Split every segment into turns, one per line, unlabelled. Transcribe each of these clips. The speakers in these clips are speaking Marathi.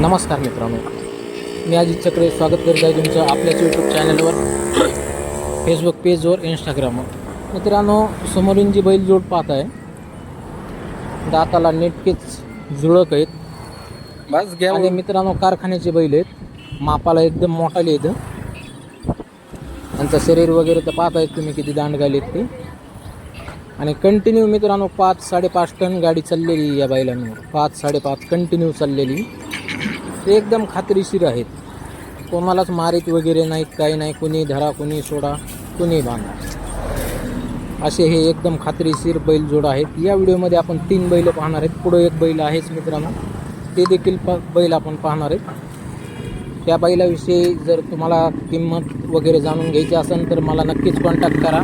नमस्कार मित्रांनो. मी अजित चक्रे स्वागत करीत आहे तुमचं आपल्याच यूट्यूब चॅनलवर फेसबुक पेजवर इंस्टाग्रामवर मित्रांनो समोरून जी बैल जोड पाहत आहे. दाताला नेटकेच जुळक आहेत.
बस घ्या
आणि मित्रांनो कारखान्याचे बैल आहेत. मापाला एकदम मोठाले आहेत. त्यांचं शरीर वगैरे तर पाहत आहेत तुम्ही किती दांड आहेत ते. आणि कंटिन्यू मित्रांनो पाच साडेपाच टन गाडी चाललेली या बैलांवर. पाच साडेपाच कंटिन्यू चाललेली. ते एकदम खात्रीशीर आहेत. कोणालाच मारीत वगैरे नाहीत काही नाही. कुणी धरा कुणी सोडा कुणी बांधा. असे हे एकदम खात्रीशीर बैलजोड आहेत. या व्हिडिओमध्ये आपण तीन बैल पाहणार आहेत. पुढं एक बैल आहेच मित्रांनो. ते देखील प बैल आपण पाहणार आहेत. त्या बैलाविषयी जर तुम्हाला किंमत वगैरे जाणून घ्यायची असेल तर मला नक्कीच कॉन्टॅक्ट करा.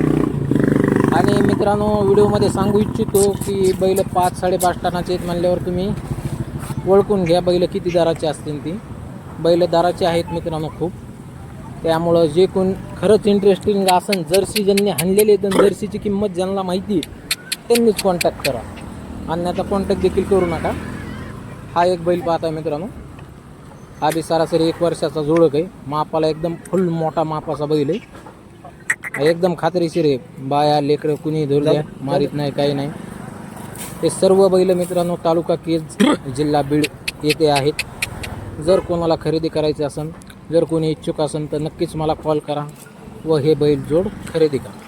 आणि मित्रांनो व्हिडिओमध्ये सांगू इच्छितो की बैल पाच साडेपाच टनाचे आहेत म्हणल्यावर तुम्ही ओळखून घ्या बैल किती दराचे असतील ती. बैल दराचे आहेत मित्रांनो खूप. त्यामुळं जे कोण खरंच इंटरेस्टिंग असेल जर्सी ज्यांनी हाणलेले आणि जर्सीची किंमत ज्यांना माहिती आहे, त्यांनीच कॉन्टॅक्ट करा. अन्यथा कॉन्टॅक्ट देखील करू नका. हा एक बैल पाहता मित्रांनो. हा बी सरासरी एक वर्षाचा जोडक आहे. मापाला एकदम फुल मोठा मापाचा बैल आहे. एकदम खात्रीशीर आहे. बाया लेकरं कुणी धरू द्या. मारीत नाही काही नाही. हे सर्व बैल मित्रांनो तालुका केज जिल्हा बीड येथे आहेत. जर कोणाला खरेदी करायची असेल जर कोणी इच्छुक असेल तर नक्कीच मला कॉल करा व हे बैल जोड खरेदी करा.